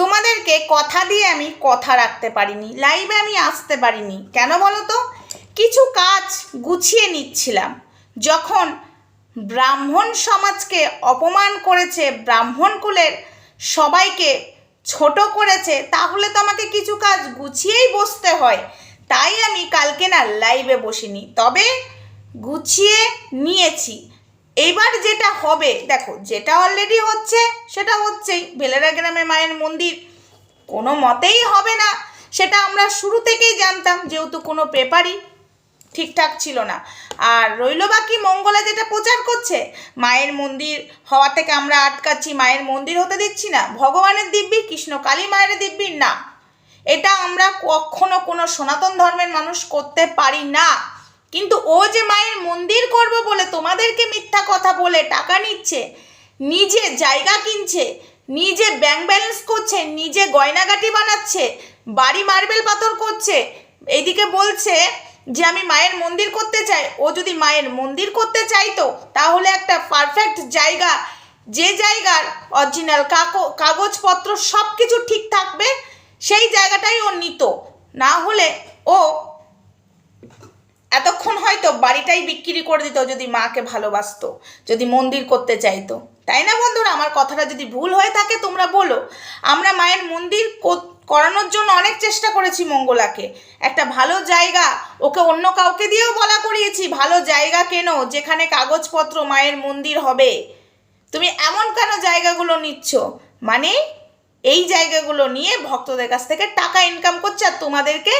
তোমাদেরকে কথা দিয়ে আমি কথা রাখতে পারিনি লাইভে আমি আসতে পারিনি। কেন বলো তো? কিছু কাজ গুছিয়ে নিচ্ছিলাম। যখন ব্রাহ্মণ সমাজকে অপমান করেছে ব্রাহ্মণ কুলের সবাইকে ছোট করেছে, তাহলে তো আমাকে কিছু কাজ গুছিয়েই বসতে হয়। তাই আমি কালকে না লাইভে বসিনি। তবে গুছিয়ে নিয়েছি। এইবার যেটা হবে, দেখো, যেটা অলরেডি হচ্ছে, সেটা হচ্ছেই বেলেরা গ্রামে মায়ের মন্দির। কোনো মতেই হবে না। সেটা আমরা শুরু থেকেই জানতাম, যেহেতু কোনো পেপারই ঠিকঠাক ছিল না। আর রইল বাকি মঙ্গলা যেটা প্রচার করছে, মায়ের মন্দির হওয়া থেকে আমরা আটকাচ্ছি, মায়ের মন্দির হতে দিচ্ছি না। ভগবানের দিব্যি, কৃষ্ণ কালী মায়ের দিব্যি না। এটা আমরা কখনো কোনো সনাতন ধর্মের মানুষ করতে পারি না। কিন্তু ও যে মায়ের মন্দির করব বলে তোমাদেরকে মিথ্যা কথা বলে টাকা নিচ্ছে, নিজে জায়গা কিনছে, নিজে ব্যাংক ব্যালেন্স করছে, নিজে গয়নাগাটি বানাচ্ছে, বাড়ি মার্বেল পাথর করছে এইদিকে বলছে যে আমি মায়ের মন্দির করতে চাই, ও যদি মায়ের মন্দির করতে চাইতো, তাহলে একটা পারফেক্ট জায়গা, যে জায়গার অরিজিনাল কাগজপত্র সব কিছু ঠিক থাকবে, সেই জায়গাটাই ও নিত। না হলে ও এতক্ষণ হয়তো বাড়িটাই বিক্রি করে দিত যদি মাকে ভালোবাসতো, যদি মন্দির করতে চাইতো। তাই না বন্ধুরা? আমার কথাটা যদি ভুল হয়ে থাকে, তোমরা বলো। আমরা মায়ের মন্দির করানোর জন্য অনেক চেষ্টা করেছি মঙ্গলাকে। একটা ভালো জায়গা, ওকে অন্য কাউকে দিয়েও বলা করিয়েছি, ভালো জায়গা কেন, যেখানে কাগজপত্র মায়ের মন্দির হবে। তুমি এমন কেন জায়গাগুলো নিচ্ছ? মানে এই জায়গাগুলো নিয়ে ভক্তদের কাছ থেকে টাকা ইনকাম করছে আর তোমাদেরকে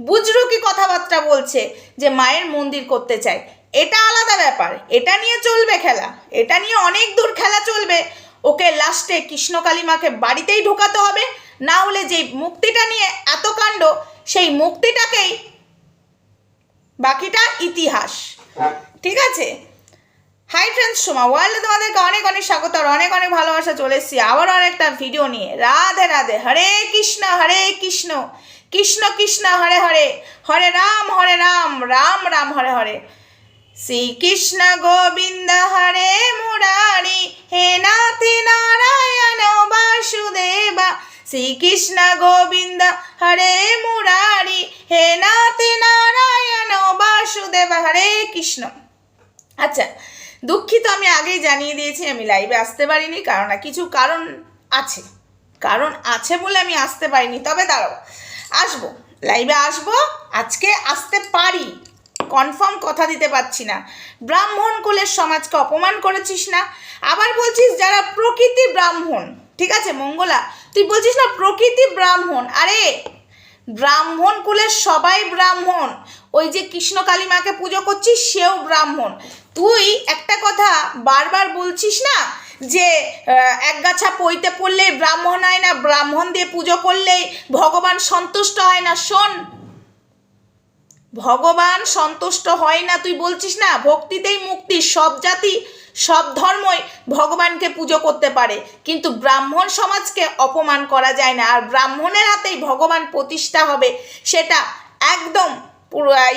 বুঝরো কি কথাবার্তা বলছে যে মায়ের মন্দির করতে চায়? এটা আলাদা ব্যাপার। এটা নিয়ে চলবে খেলা। এটা নিয়ে অনেক দূর খেলা চলবে। ওকে লাস্টে কৃষ্ণকালী মাকে বাড়িতেই ঢোকাতে হবে। না হলে যেই মুক্তিটা নিয়ে এত কাণ্ড, সেই মুক্তিটাকেই বাকিটা ইতিহাস। ঠিক আছে? হাই ফ্রেন্ডস সোমা ওয়ার্ল্ডে তোমাদেরকে অনেক অনেক স্বাগত আর অনেক অনেক ভালোবাসা চলে এসেছি। আবার অনেকটা ভিডিও নিয়ে। রাধে রাধে। হরে কৃষ্ণ হরে কৃষ্ণ। কৃষ্ণ কৃষ্ণ হরে হরে হরে রাম হরে রাম রাম রাম, হরে হরে। শ্রীকৃষ্ণ গোবিন্দ হরে মুরারি, হে নাথে নারায়ণ বাসুদেবা। শ্রীকৃষ্ণ গোবিন্দ হরে মুরারি, হে নাথে নারায়ণ বাসুদেবা। হরে কৃষ্ণ। আচ্ছা দুঃখিত আমি আগেই জানিয়ে দিয়েছি, আমি লাইভে আসতে পারিনি, কারণ কিছু কারণ আছে। কারণ আছে বলে আমি আসতে পারিনি, তবে দাঁড়াও। আসব। লাইভে আসব, আজকে আসতে পারি। কনফার্ম কথা দিতে পারছি না। ব্রাহ্মণ কুলের সমাজকে অপমান করেছিস না? আবার বলছিস যারা প্রকৃতি ব্রাহ্মণ, ঠিক আছে মঙ্গলা? তুই বলছিস না প্রকৃতি ব্রাহ্মণ? আরে, ব্রাহ্মণ কুলের সবাই ব্রাহ্মণ। ওই যে কৃষ্ণ কালী মাকে পুজো করছিস, সেও ব্রাহ্মণ। তুই একটা কথা বারবার বলছিস না? যে এক গাছা পইতে পড়লেই ব্রাহ্মণ হয় না, ব্রাহ্মণ দিয়ে পুজো করলেই ভগবান সন্তুষ্ট হয় না, শোন। ভগবান সন্তুষ্ট হয় না, তুই বলছিস না? ভক্তিতেই মুক্তি, সব জাতি, সব ধর্মই ভগবানকে পুজো করতে পারে। কিন্তু ব্রাহ্মণ সমাজকে অপমান করা যায় না, আর ব্রাহ্মণের হাতেই ভগবান প্রতিষ্ঠা হবে, সেটা একদম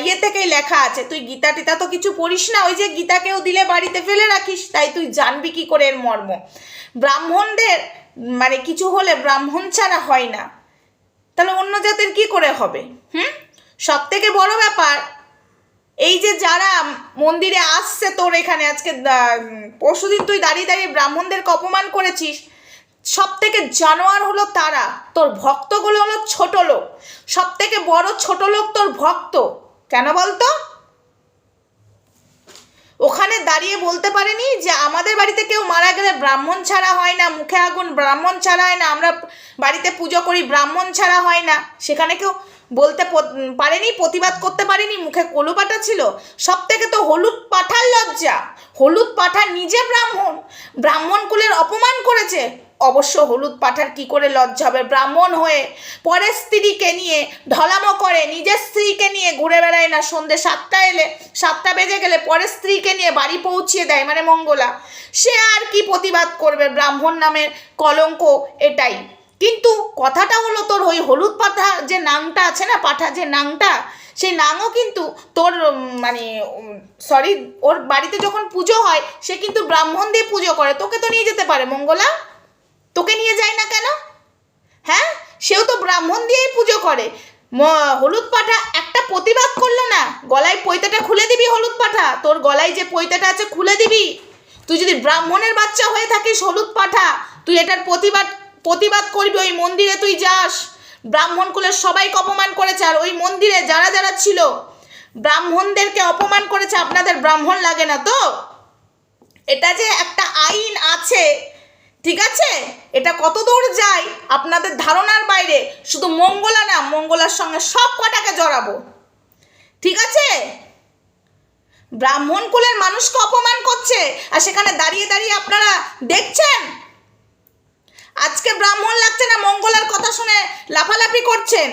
ইয়ে থেকেই লেখা আছে, তুই গীতা টিতা তো কিছু পড়িস না, ওই যে গীতাকেও দিলে বাড়িতে ফেলে রাখিস, তাই তুই জানবি কি করে এর মর্ম। ব্রাহ্মণদের মানে কিছু হলে ব্রাহ্মণ ছাড়া হয় না। তাহলে অন্য জাতের কি করে হবে, হুম? সব থেকে বড় ব্যাপার, এই যে যারা মন্দিরে আসছে তোর এখানে, আজকে পরশুদিন তুই দাঁড়িয়ে দাঁড়িয়ে ব্রাহ্মণদেরকে অপমান করেছিস সব থেকে জানোয়ার হলো তারা, তোর ভক্তগুলো হলো ছোট লোক। সব থেকে বড় ছোট লোক তোর ভক্ত। কেন বলতো? ওখানে দাঁড়িয়ে বলতে পারেনি যে আমাদের বাড়িতে কেউ মারা গেলে ব্রাহ্মণ ছাড়া হয় না, মুখে আগুন ব্রাহ্মণ ছাড়া হয় না, আমরা বাড়িতে পুজো করি ব্রাহ্মণ ছাড়া হয় না। সেখানে কেউ বলতে পারেনি, প্রতিবাদ করতে পারেনি, মুখে কলু পাঠা ছিল। সব থেকে তো হলুদ পাঠার লজ্জা। হলুদ পাঠা নিজে ব্রাহ্মণ। ব্রাহ্মণ কুলের অপমান করেছে। অবশ্য হলুদ পাঠার কি করে লজ্জা হবে? ব্রাহ্মণ হয়ে পরের স্ত্রীকে নিয়ে ঢলামো করে, নিজের স্ত্রীকে নিয়ে ঘুরে বেড়ায় না। সন্ধে সাতটা এলে, সাতটা বেজে গেলে পরের স্ত্রীকে নিয়ে বাড়ি পৌঁছিয়ে দেয় মানে মঙ্গলা। সে আর কি প্রতিবাদ করবে? ব্রাহ্মণ নামের কলঙ্ক এটাই। কিন্তু কথাটা হলো তোর ওই হলুদ পাঠা যে নাংটা আছে না, পাঠা যে নাংটা সেই নাংও কিন্তু তোর মানে সরি ওর বাড়িতে যখন পুজো হয়, সে কিন্তু ব্রাহ্মণ দিয়ে পুজো করে। তোকে তো নিয়ে যেতে পারে মঙ্গলা। তোকে নিয়ে যায় না কেন? হ্যাঁ? সেও তো ব্রাহ্মণ দিয়েই পুজো করে। হলুদ পাঠা একটা প্রতিবাদ করল না? গলায় পৈতাটা খুলে দিবি হলুদ পাঠা? তোর গলায় যে পৈতাটা আছে খুলে দিবি। তুই যদি ব্রাহ্মণের বাচ্চা হয়ে থাকিস হলুদ পাঠা, তুই এটার প্রতিবাদ প্রতিবাদ করবি ওই মন্দিরে তুই যাস। ব্রাহ্মণ কুলের সবাইকে অপমান করেছে আর ওই মন্দিরে যারা যারা ছিল, ব্রাহ্মণদেরকে অপমান করেছে। আপনাদের ব্রাহ্মণ লাগে না তো? এটা যে একটা আইন আছে ঠিক আছে? এটা কত দূর যায়? আপনাদের ধারণার বাইরে। শুধু মঙ্গলা না, মঙ্গলার সঙ্গে সব কটাকে জড়াবো। ঠিক আছে? ব্রাহ্মণ কুলের মানুষকে অপমান করছে, আর সেখানে দাঁড়িয়ে দাঁড়িয়ে আপনারা দেখছেন? আজকে ব্রাহ্মণ লাগছে না, মঙ্গলার কথা শুনে লাফালাফি করছেন?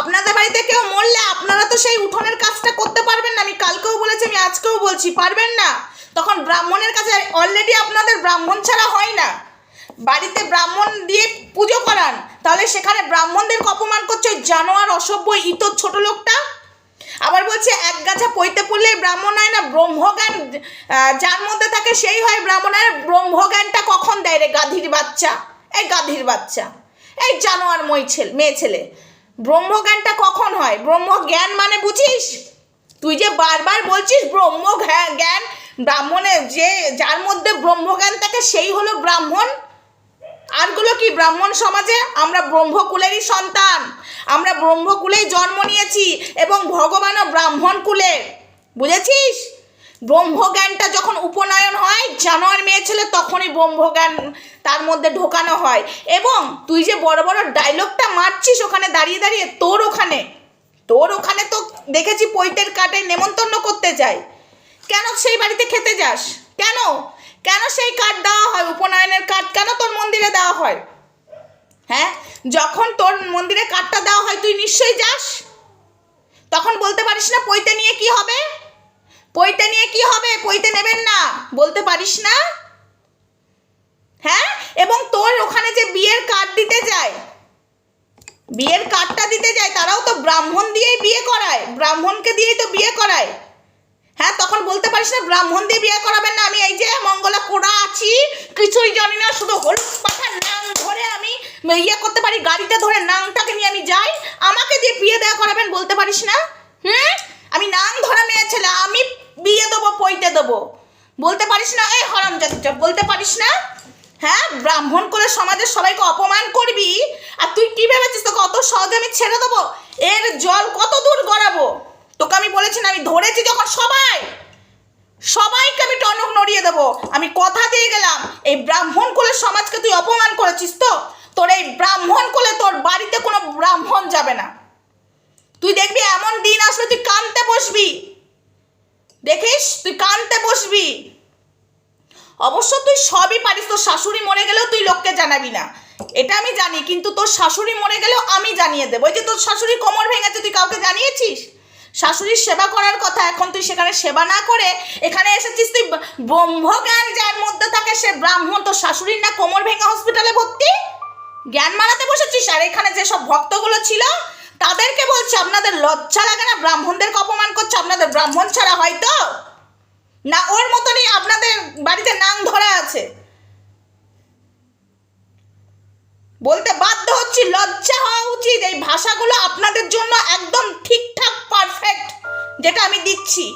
আপনাদের বাড়িতে কেউ মরলে আপনারা তো সেই উঠোনের কাজটা করতে পারবেন না। আমি কালকেও বলেছি, আমি আজকেও বলছি, পারবেন না। তখন ব্রাহ্মণের কাছে অলরেডি আপনাদের ব্রাহ্মণ ছাড়া হয় না। বাড়িতে ব্রাহ্মণ দিয়ে পুজো করান, তাহলে সেখানে ব্রাহ্মণদের অপমান করছে ওই জানোয়ার অসভ্য ইতর ছোট লোকটা। আবার বলছে, এক গাছা পইতে পড়লে ব্রাহ্মণ হয় না, ব্রহ্মজ্ঞান যার মধ্যে থাকে সেই হয় ব্রাহ্মণ। আর ব্রহ্মজ্ঞানটা কখন দেয় রে গাধির বাচ্চা? এই গাধির বাচ্চা, এই জানোয়ার মই ছেলে, মেয়ে ছেলে। ব্রহ্মজ্ঞানটা কখন হয়? ব্রহ্মজ্ঞান মানে বুঝিস? তুই যে বারবার বলছিস ব্রহ্ম জ্ঞা- জ্ঞান ব্রাহ্মণের যে, যার মধ্যে ব্রহ্মজ্ঞান থাকে সেই হলো ব্রাহ্মণ। আরগুলো কি? ব্রাহ্মণ সমাজে আমরা ব্রহ্মকুলেরই সন্তান। আমরা ব্রহ্মকুলেই জন্ম নিয়েছি এবং ভগবানও ব্রাহ্মণ কুলের বুঝেছিস? ব্রহ্মজ্ঞানটা যখন উপনয়ন হয়, জানোয়ার মেয়ে ছেলে তখনই ব্রহ্মজ্ঞান তার মধ্যে ঢোকানো হয়। এবং তুই যে বড় বড় ডায়লগটা মারছিস ওখানে দাঁড়িয়ে দাঁড়িয়ে, তোর ওখানে তোর ওখানে তো দেখেছি পৈতের কাটে নেমন্তন্ন করতে যায়। কেন সেই বাড়িতে খেতে যাস? কেন? কেন সেই কার্ড দেওয়া হয়, উপনয়নের কার্ড কেন তোর মন্দিরে দেওয়া হয়? হ্যাঁ? যখন তোর মন্দিরে কার্ডটা দেওয়া হয়, তুই নিশ্চয়ই যাস? তখন বলতে পারিস না পৈতে নিয়ে কি হবে? পৈতে নিয়ে কি হবে? পইতে নেবেন না। বলতে পারিস না? হ্যাঁ? এবং তোর ওখানে যে বিয়ের কার্ড দিতে যায়, বিয়ের কার্ডটা দিতে যায়, তারাও তো ব্রাহ্মণ দিয়েই বিয়ে করায়। ব্রাহ্মণকে দিয়েই তো বিয়ে করায়। হ্যাঁ তখন বলতে পারিস না, ব্রাহ্মণ দিয়ে বিয়ে করাবেন না। আমি এই যে মঙ্গলা কোড়া আছি, কিছুই জানি না, শুধু হলুদ পাখার নাং ধরে আমি ইয়ে করতে পারি গাড়িতে ধরে নাংটাকে নিয়ে আমি যাই। আমাকে দিয়ে বিয়ে দেওয়া করাবেন, বলতে পারিস না? হুম? আমি নাং ধরা মেয়ে ছেলে, আমি বিয়ে দেবো, পইতে দেবো। বলতে পারিস না? এই হরাম জাতিটা বলতে পারিস না? হ্যাঁ ব্রাহ্মণ করে সমাজের সবাইকে অপমান করবি, আর তুই কি ভেবেছিস তোকে অত সহজে আমি ছেড়ে দেবো? এর জল কত দূর গড়াবো? তোকে আমি বলেছি না, আমি ধরেছি যখন সবাই। সবাইকে আমি টনক নড়িয়ে দেবো। আমি কথা দিয়ে গেলাম, এই ব্রাহ্মণ কুলের সমাজকে তুই অপমান করেছিস তো? তোর এই ব্রাহ্মণ কুলে তোর বাড়িতে কোনো ব্রাহ্মণ যাবে না। তুই দেখবি এমন দিন আসবে, তুই কানতে বসবি। দেখিস, তুই কানতে বসবি। অবশ্য তুই সবই পারিস, তোর শাশুড়ি মরে গেলেও তুই লোককে জানাবি না। এটা আমি জানি, কিন্তু তোর শাশুড়ি মরে গেলেও আমি জানিয়ে দেবো। ওই যে তোর শাশুড়ি কোমর ভেঙেছে, তুই কাউকে জানিয়েছিস? শাশুড়ির সেবা করার কথা এখন তুই সেখানে সেবা না করে এখানে এসেছিস, তুই ব্রহ্মজ্ঞান, যার মধ্যে থাকে সে ব্রাহ্মণ। তোর শাশুড়ির না কোমর ভেঙে হসপিটালে ভর্তি? জ্ঞান মারাতে বসেছিস? আর এখানে যেসব ভক্তগুলো ছিল তাদেরকে বলছে, আপনাদের লজ্জা লাগে না? ব্রাহ্মণদেরকে অপমান করছে? আপনাদের ব্রাহ্মণ ছাড়া হয়তো না ওর মতনই আপনাদের বাড়িতে নাং ধরা আছে। বলতে বাধ্য হচ্ছি, লজ্জা হওয়া উচিত। এই ভাষাগুলো আপনাদের জন্য একদম ঠিকঠাক পারফেক্ট যেটা আমি দিচ্ছি।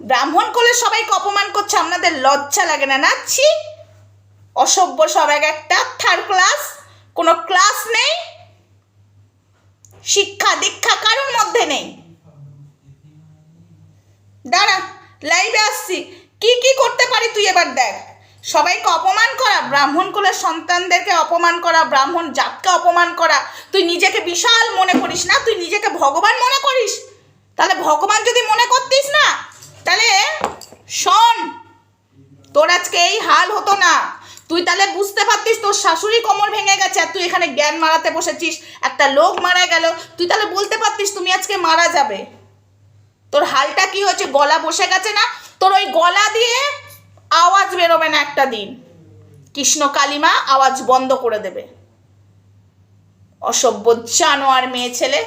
ব্রাহ্মণ কোলে সবাইকে অপমান করছে, আপনাদের লজ্জা লাগে না নাচ্ছি অসভ্য সব এক একটা। থার্ড ক্লাস কোনো ক্লাস নেই। শিক্ষা দীক্ষা কারোর মধ্যে নেই। দাঁড়া লাইভে আসছি। কি কি করতে পারি তুই এবার দেখ। সবাইকে অপমান করা, ব্রাহ্মণ কুলের সন্তানদেরকে অপমান করা, ব্রাহ্মণ জাতকে অপমান করা। তুই নিজেকে বিশাল মনে করিস না, তুই নিজেকে ভগবান মনে করিস। তাহলে ভগবান যদি মনে করতিস না, তাহলে শোন, তোর আজকে এই হাল হতো না। তুই তাহলে বুঝতে পারতিস তোর শাশুড়ি কোমর ভেঙে গেছে আর তুই এখানে জ্ঞান মারাতে বসেছিস। একটা লোক মারা গেল। তুই তাহলে বলতে পারতিস তুমি আজকে মারা যাবে। তোর হালটা কি হয়েছে? গলা বসে গেছে না? তোর ওই গলা দিয়ে আওয়াজ বেরোবে না একটা দিন। কৃষ্ণ কালিমা আওয়াজ বন্ধ করে দেবে। অসভ্য জানোয়ার মেয়ে ছেলে।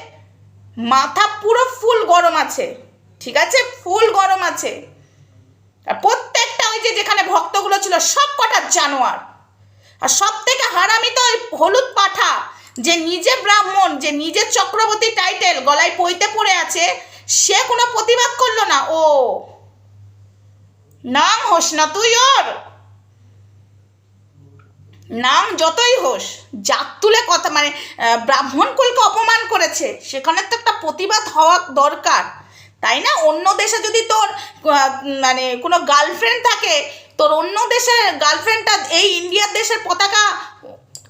মাথা পুরো ফুল গরম আছে। ঠিক আছে? ফুল গরম আছে। আর ওই যে যেখানে ভক্তগুলো ছিল সব কটা জানোয়ার। আর সব থেকে হারামি তো হলুদ পাঠা, যে নিজে ব্রাহ্মণ, যে নিজে চক্রবর্তী টাইটেল, গলায় পইতে পড়ে আছে, সে কোনো প্রতিবাদ করল না? ও। নাম হোস না তুই ওর। নাম যতই হোস, জাত তুলে কথা মানে ব্রাহ্মণ কুলকে অপমান করেছে, সেখানে তো একটা প্রতিবাদ হওয়া দরকার। তাই না? অন্য দেশে যদি তোর মানে কোনো গার্লফ্রেন্ড থাকে, তোর অন্য দেশের গার্লফ্রেন্ডটা এই ইন্ডিয়ার দেশের পতাকা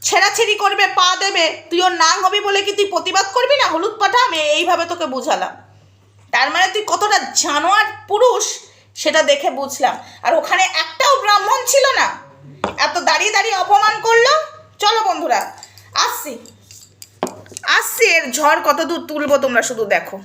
ছেঁড়াছেড়ি করবে, পা দেবে, তুই ওর নাম হবি বলে কি তুই প্রতিবাদ করবি না? হলুদ পাঠা, আমি এইভাবে তোকে বুঝালাম। তার মানে তুই কতটা জানোয়ার পুরুষ সেটা দেখে বুঝলাম। আর ওখানে একটাও ব্রাহ্মণ ছিল না। এত দাঁড়িয়ে দাঁড়িয়ে অপমান করল। চলো বন্ধুরা, আসছি। আসছি, এর ঝড় কত দূর তুলবো তোমরা শুধু দেখো।